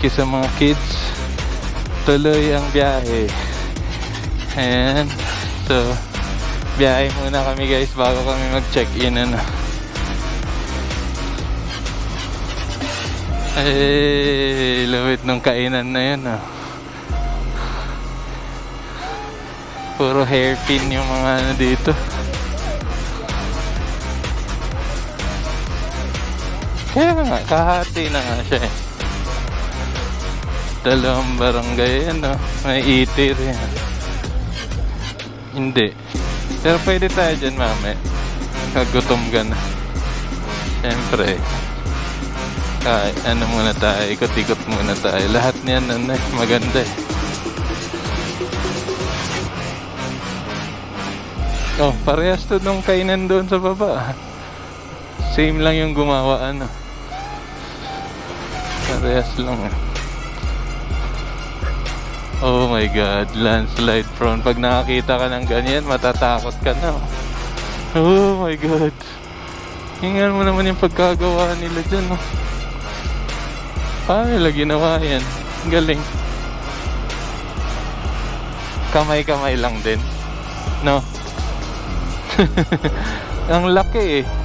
thank you sa mga kids. Tuloy ang biyahe. Ayan. So, biyahe muna kami guys bago kami mag-check-in. Ano. Ay, lawit nung kainan na yun. Ah. Puro hairpin yung mga ano dito. Kaya nga, kahati na nga siya eh. Dalawang barangay yan, no? May itir yan. Hindi. Pero pwede tayo dyan, mame. Kagutom ka na. Siyempre. Kahit ano muna tayo, ikot-ikot muna tayo. Lahat niyan, ano, maganda eh. Oh, parehas to nung kainan doon sa baba. Same lang yung gumawa, ano. Parehas lang eh. Oh my God, landslide prone. Pag nakakita ka ng ganyan, matatakot ka na. Oh my God. Hingan mo naman yung pagkagawa nila dyan, no? Paano nila ginawa yan? Galing. Kamay-kamay lang din. No? Ang laki eh.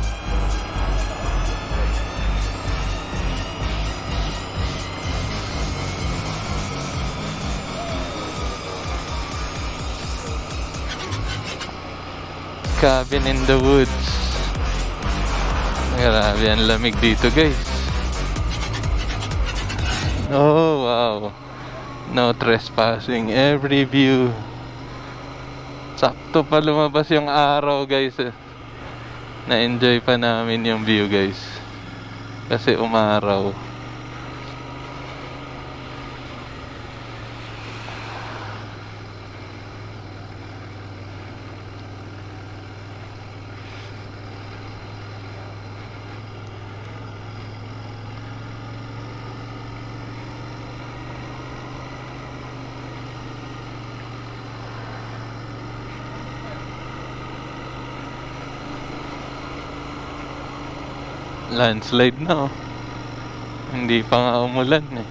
Cabin in the woods. Grabe, ang lamig dito guys. Oh, wow. No trespassing. Every view. Sakto pa lumabas yung araw guys. Na-enjoy pa namin yung view guys. Kasi umaraw. Landslide na oh. Hindi pa nga umulan eh.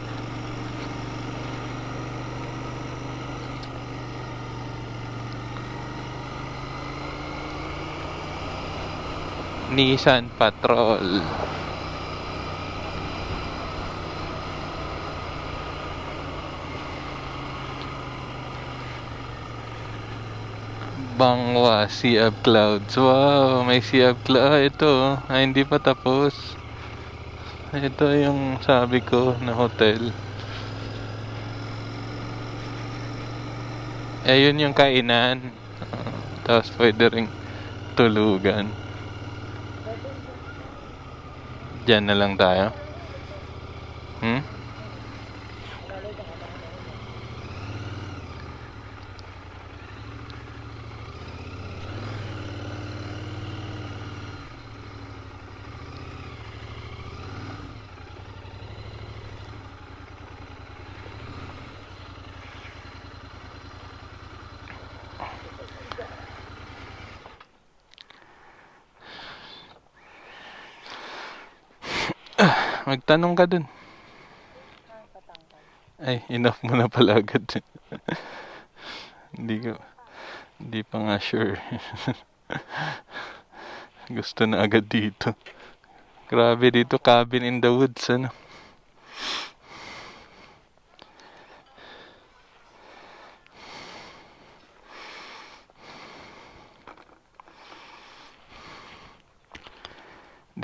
Nissan Patrol. Bangwa, Sea of Clouds. Wow, may Sea of Clouds. Ah, ito. Ah, hindi pa tapos. Ito yung sabi ko na hotel. Eh, yun yung kainan. Ah, Tapos pwede ring tulugan. Diyan na lang tayo. Hmm? Magtanong ka dun. Ay, enough mo na pala agad. hindi ko, hindi pa nga sure. Gusto na agad dito. Grabe dito, cabin in the woods, ano.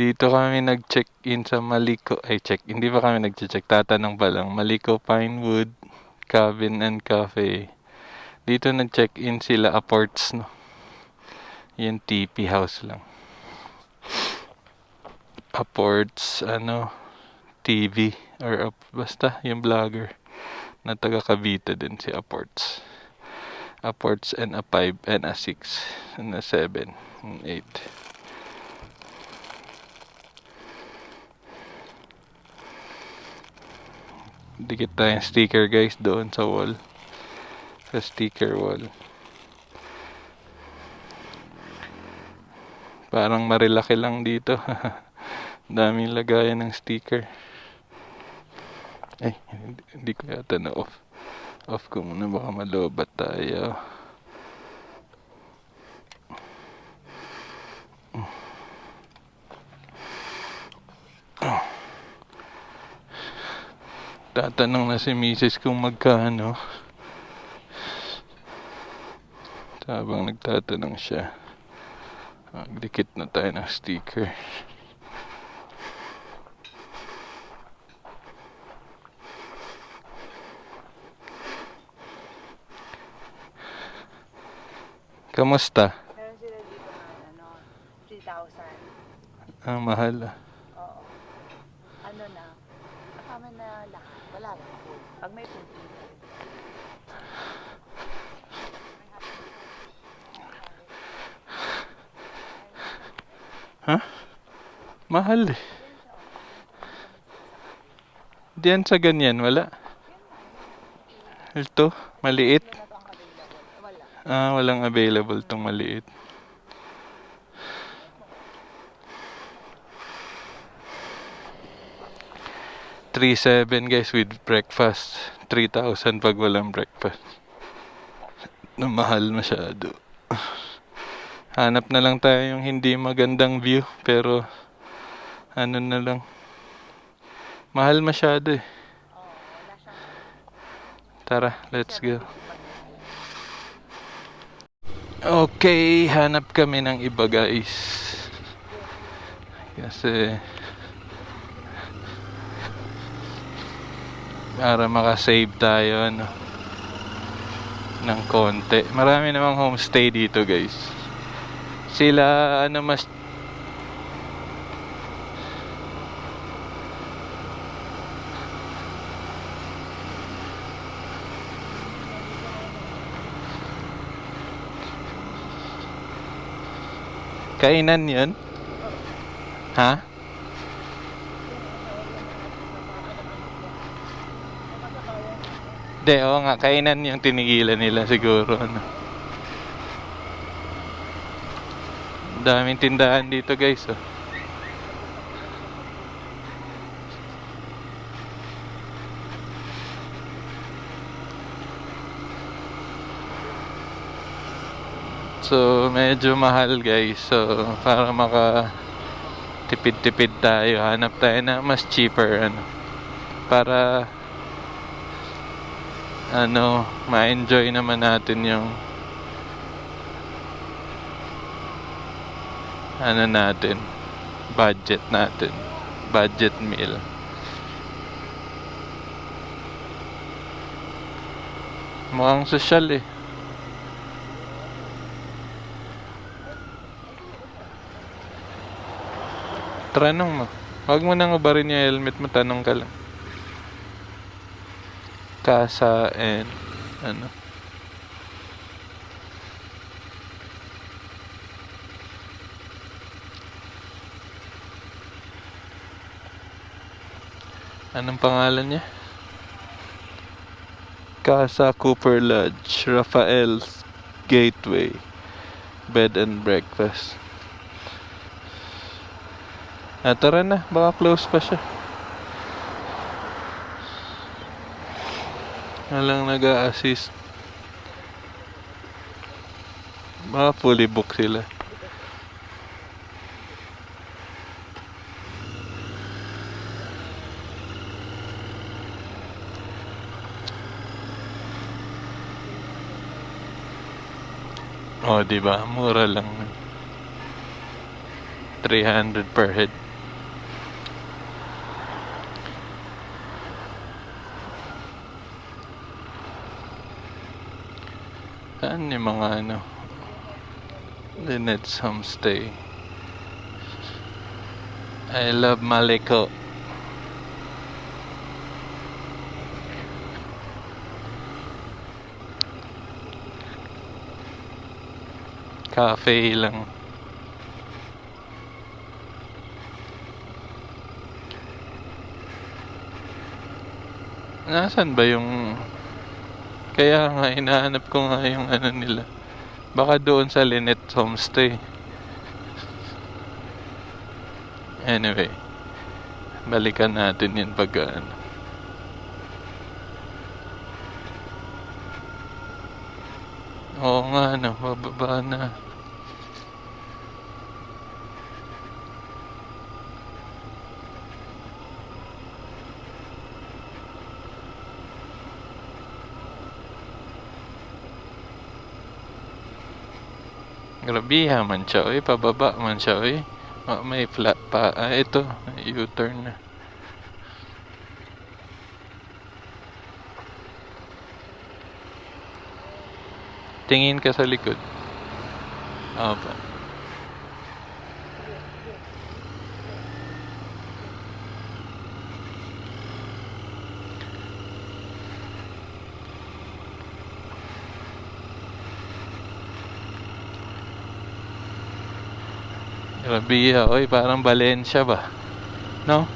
Dito kami nag-check-in sa Maliko. Ay, check. Hindi pa kami nag-check. Tatanong pa lang. Maliko Pinewood Cabin and Cafe. Dito nag-check-in sila Aports, no? Yung TP house lang. Aports, ano, TV. Or up- basta, yung vlogger. Na taga Cavite din si Aports. Aports and a 5 and a 6 and a 7 and 8. Dikit tayong sticker guys doon sa wall. Sa sticker wall. Parang marilaki lang dito. Daming lagayan ng sticker. Ay, hindi, ko yata na off. Off ko muna baka malobat tayo. Tatanong na si Mrs. kung magkano. Habang nagtatanong siya, magdikit na tayo ng sticker. Kamusta? Meron sila dito na ano, 3,000. Ah, mahal ah. Oo. Ano na, kasama na lahat. Wala lang food. Pag may food dito. Ha? Mahal eh. Diyan sa ganyan, wala. Ito, maliit. Ah, walang available tong maliit. Three seven guys with breakfast. 3,000 pag walang breakfast. Na mahal masyado. Hanap na lang tayo yung hindi magandang view pero ano na lang. Mahal masyado eh. Tara, let's go. Okay, hanap kami ng iba guys. Kasi para makasave tayo ano ng konti. Marami namang homestay dito guys. Sila ano mas kainan yun? Ha? Hindi, oo nga, kainan yung tinigilan nila siguro. Ano. Daming tindahan dito guys. Oh. So, medyo mahal guys. So, para maka tipid-tipid tayo, hanap tayo na mas cheaper ano. Para ano, ma-enjoy naman natin yung ano natin, budget natin, budget meal. Mukhang social eh. Tanong mo. Huwag mo nang ubarin yung helmet mo, tanong ka lang. Kasa and ano. Anong pangalan niya? Casa Cooper Lodge, Rafael's Gateway, Bed and Breakfast. Ah, tara na, baka close pa siya. Walang nag assist Baka fully book sila. Oh, di ba? Mura lang. 300 per head. Saan yung mga ano? Lynette's Homestay. I love Maliko. cafe lang. Nasaan ba yung Kaya nga hinahanap ko nga yung ano nila. Baka doon sa Linet Homestay. Anyway Balikan natin yun pag ano. Oo nga, no, bababa na. Grabe, man siya, oy. Pababa man siya, oy. Ah, may flat pa. Ah, ito. U-turn na. Tingin ka sa likod. Opo. Grabe, ah, oy, parang Valencia ba? No?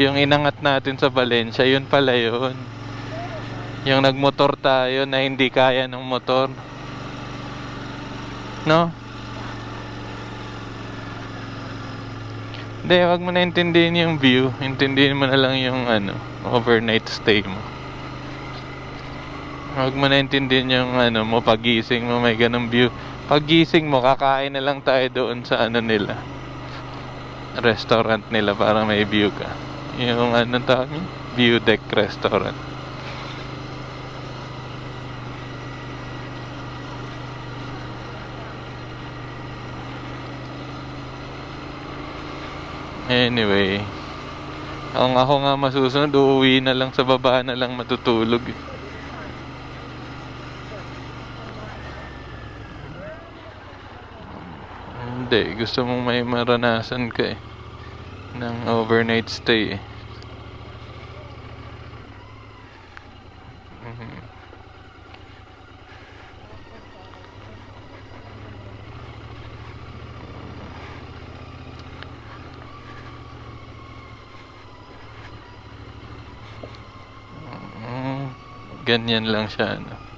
Yung inangat natin sa Valencia, yun pala yun. Yung nagmotor tayo na hindi kaya ng motor. No? Hindi, wag mo na intindihin yung view. Intindihin mo na lang yung ano, overnight stay mo. Wag mo na intindihin yung ano mo, pagising mo, may ganong view. Pagising mo, kakain na lang tayo doon sa ano nila. Restaurant nila para may view ka. Yung ano tawag? View deck restaurant. Anyway, ang ako nga masusunod, uuwi na lang sa baba na lang matutulog. eh. Hindi, gusto mong may maranasan ka eh. Ng overnight stay eh. Mhm. Mm, ganyan lang siya, ano.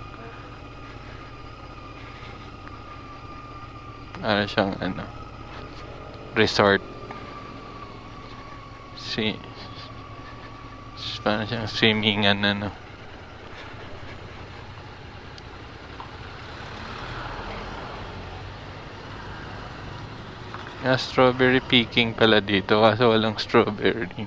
Para siyang, ano, resort. Si, para siyang swimmingan, ano. Nga strawberry picking pala dito kaso walang strawberry.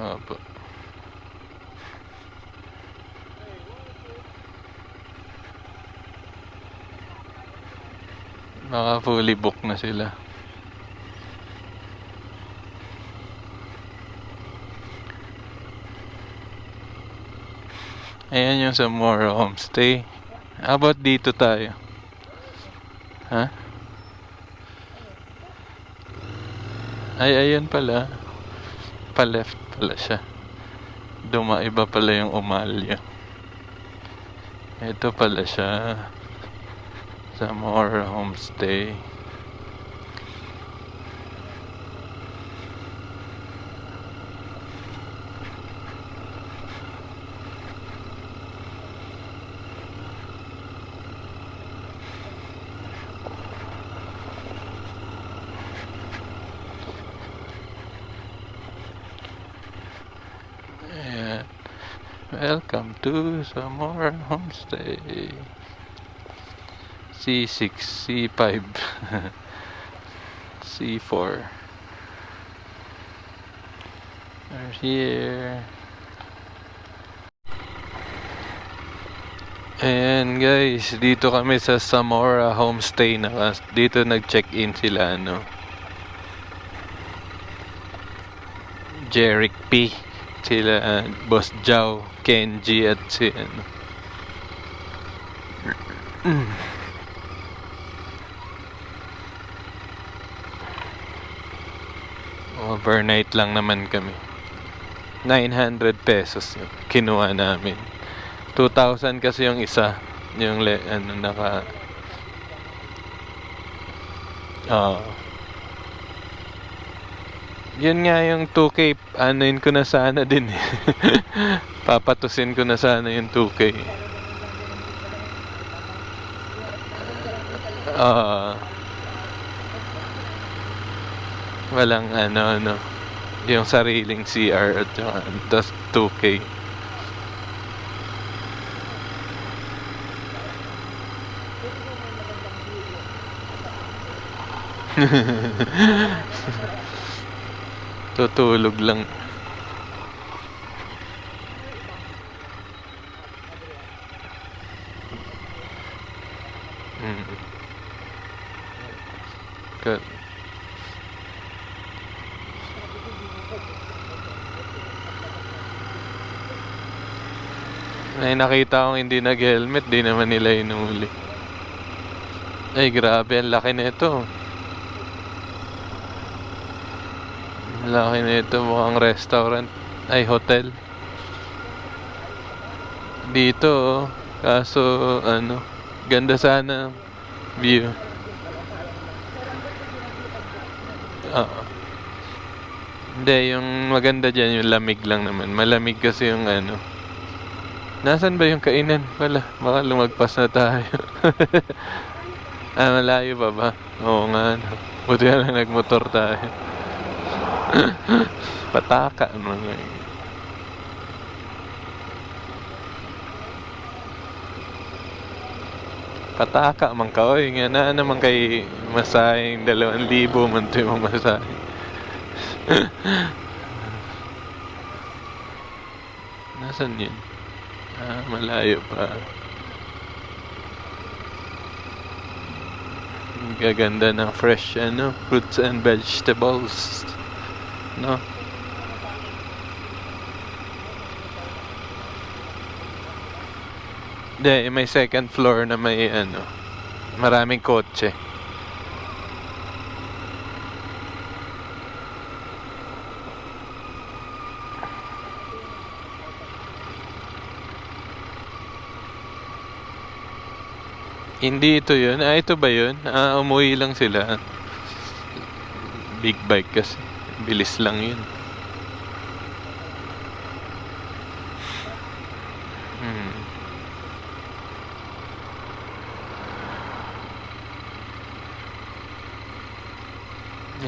Opo. Baka fully book na sila. Ayan yung sa Mora Homestay. How about dito tayo? Ha? Ay, ayun pala. Pa-left pala siya. Dumaiba pala yung umalya. Ito pala siya. Sa Mora Homestay. Ayan. Welcome to Zamora Homestay. C6, C5, C4. We're here. Ayan guys, dito kami sa Zamora Homestay na dito nag-check-in sila ano. Jeric P. Sila uh, Boss Jow, Kenji at si ano. Overnight lang naman kami. 900 pesos yung kinuha namin. 2,000 kasi yung isa. Yung le, ano naka Oo. Yun nga yung 2K, anuin ko na sana din eh. Papatusin ko na sana yung 2K. Ah. Walang ano, ano. Yung sariling CR at saka, tas 2K. Tutulog lang. Mm. Ka- Ay, nakita kong hindi nag-helmet, di naman nila inuli. Ay, grabe, ang laki nito. Ang laki nito, mukhang restaurant. Ay, hotel. Dito, oh. Kaso, ano, ganda sana view. Oo. Hindi, yung maganda dyan, yung lamig lang naman. Malamig kasi yung ano. Nasaan ba yung kainan? Wala, baka lumagpas na tayo. ah, malayo pa ba? Oo nga. Buti na lang nagmotor tayo. Pataka mga Pataka man ka, oy. Nga na naman kay masahing dalawang libo man ito yung masahe. Nasaan yun? Ah, malayo pa. Gaganda ng fresh ano, fruits and vegetables. No? Hindi, may second floor na may ano, maraming kotse. Hindi ito yun. Ah, ito ba yun? Ah, umuwi lang sila. Big bike kasi. Bilis lang yun. Hmm.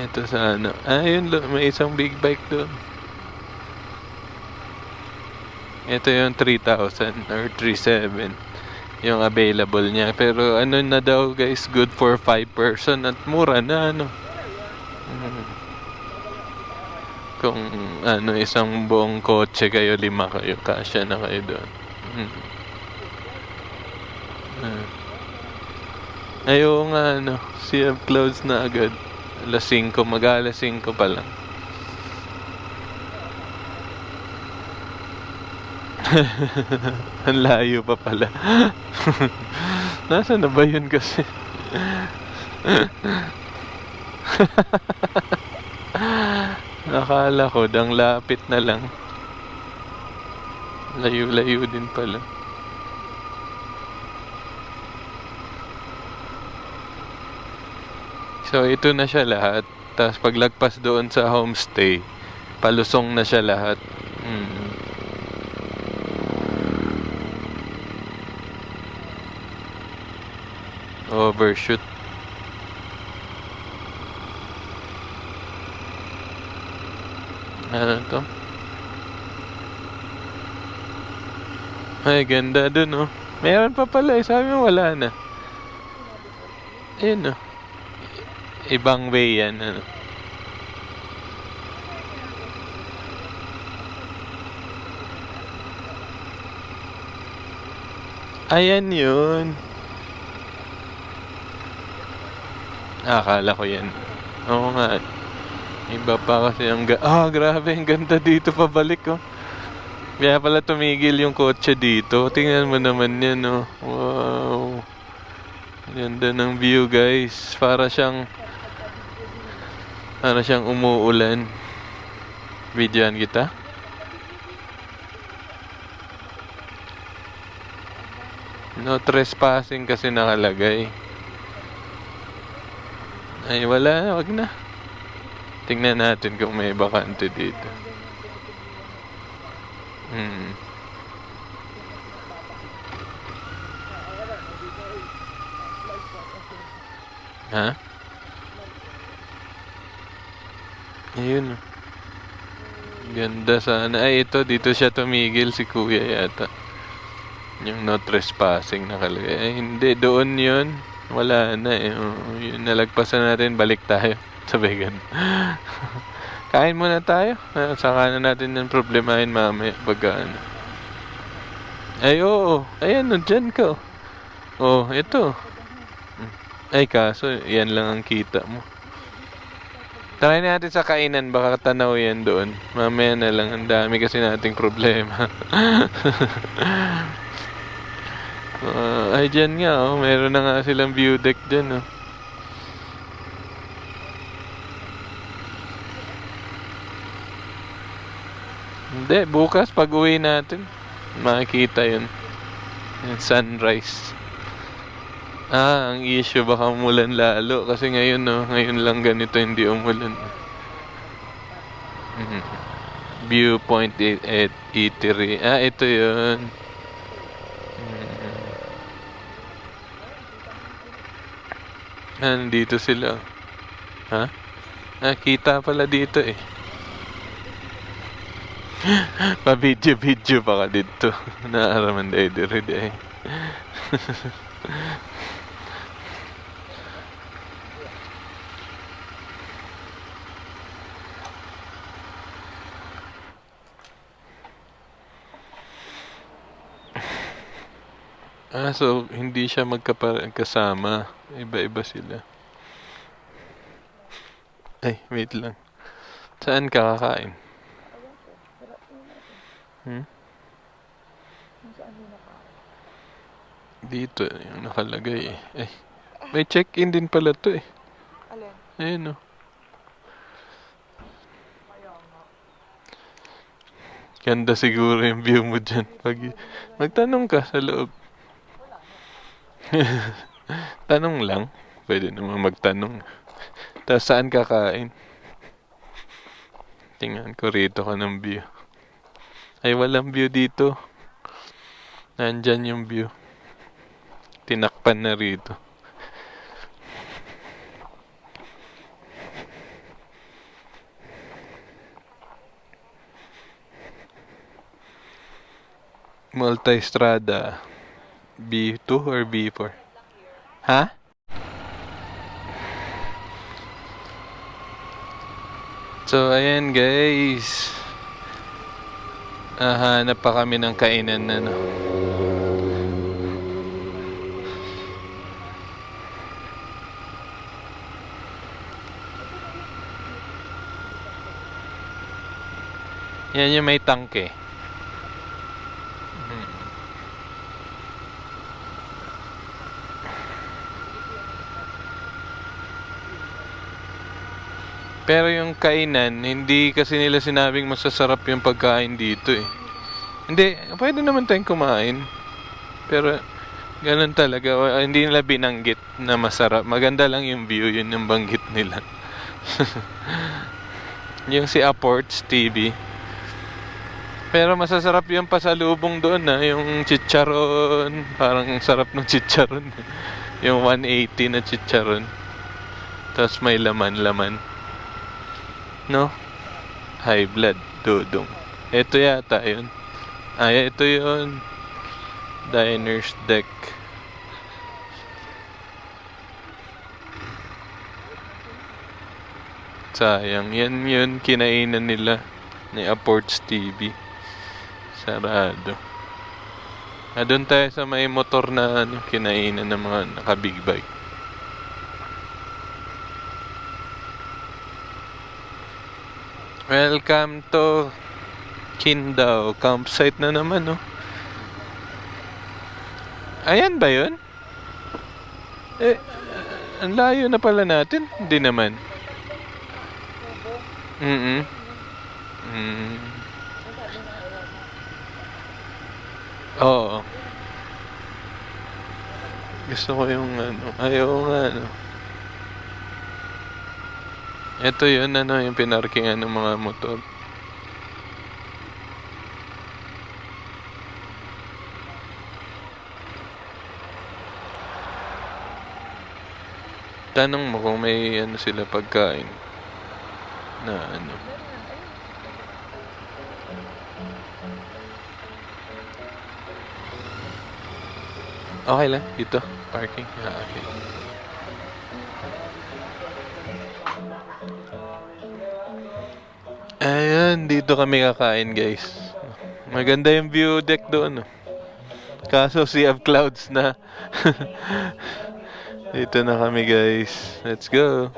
Ito sa ano. Ah, yun. May isang big bike doon. Ito yung 3,000 or 3,700 yung available niya. Pero ano na daw guys, good for 5 person at mura na ano. Mm. Kung ano, isang buong kotse kayo, lima kayo, kasya na kayo doon. Mm. Ah. Ayaw nga ano, sea of clouds na agad. Alas 5, mag alas 5 pa lang. Ang layo pa pala. Nasaan na ba yun kasi? Nakala ko, dang lapit na lang. Layo-layo din pala. So, ito na siya lahat. Tapos paglagpas doon sa homestay, palusong na siya lahat. Mm. Overshoot. Ano to? Ay, ganda dun, oh. Meron pa pala, eh. Sabi mo wala na. Ayun, oh. Ibang way yan, ano. Ayan yun. Ah, akala ko yan. Oo nga. Iba pa kasi ang ga- Ah, grabe, ang ganda dito pabalik, oh. Kaya pala tumigil yung kotse dito. Tingnan mo naman yan, oh. Wow. Ganda ng view, guys. Para siyang... Para siyang umuulan. Videoan kita. No trespassing kasi nakalagay. Ay, wala na. Wag na. Tingnan natin kung may bakante dito. Hmm. Ha? Ayun. Ganda sana. Ay, ito. Dito siya tumigil si kuya yata. Yung no trespassing nakalagay. Ay, hindi. Doon yun. Wala na eh. Oo, yun, nalagpasan natin. Balik tayo. Sabi ganun. Kain muna tayo. Ah, Saka na natin yung problemahin mamaya. Pagka ano. Ay, oo. Ayan, no, dyan ka. Oh, ito. Ay, kaso, yan lang ang kita mo. Try natin sa kainan, baka tanaw yan doon. Mamaya na lang, ang dami kasi nating problema. Ah, ay, dyan nga, oh. Meron na nga silang view deck dyan, oh. Hindi, bukas pag uwi natin, makikita yun. Yung sunrise. Ah, ang issue baka umulan lalo kasi ngayon no, ngayon lang ganito hindi umulan. Mhm. Viewpoint e- at eatery. Ah, ito 'yun. Mhm. Ah, nandito sila. Ha? Ah, kita pala dito eh. Pa-video-video pa ka dito. Naaraman day dire day. Ah, so hindi siya magkasama. Iba-iba sila. Ay, wait lang. Saan ka kakain? Hmm? Dito, yung nakalagay eh. Ay, may check-in din pala to eh. Alin? Ayun oh. Ganda siguro yung view mo dyan. Pag, magtanong ka sa loob. Tanong lang. Pwede naman magtanong. Tapos saan kakain? Tingnan ko rito ka ng view. Ay, walang view dito. Nandyan yung view. Tinakpan na rito. Multistrada. B2 or B4? Ha? So, ayan guys. Nahanap pa kami ng kainan na no. Yan yung may tangke. Mhm. Pero yung kainan, hindi kasi nila sinabing masasarap yung pagkain dito eh. Hindi, pwede naman tayong kumain. Pero, ganun talaga. O, Hindi nila binanggit na masarap. Maganda lang yung view, yun yung banggit nila. yung si Apports TV. Pero masasarap yung pasalubong doon na yung chicharon. Parang ang sarap ng chicharon. yung 180 na chicharon. Tapos may laman-laman. No? High blood, dudong. Ito yata yun. Ay, ito yun. Diner's deck. Sayang. Yan yun, kinainan nila ni Apports TV. Sarado. Ah, doon tayo sa may motor na ano, kinainan ng mga naka-big bike. Welcome to Kindao campsite na naman, no? Ayan ba yun? Eh, ang layo na pala natin. Hindi naman. Mm Mm. Oo. Gusto ko yung ano. Ayaw nga, ano. Ito yun, ano, yung pinarkingan ng mga motor. Tanong mo kung may ano sila pagkain. na ano. Okay lang, dito. Parking. Ah, okay. Ayan, dito kami kakain guys. Maganda yung view deck doon. oh. Kaso sea of clouds na. dito na kami guys. Let's go.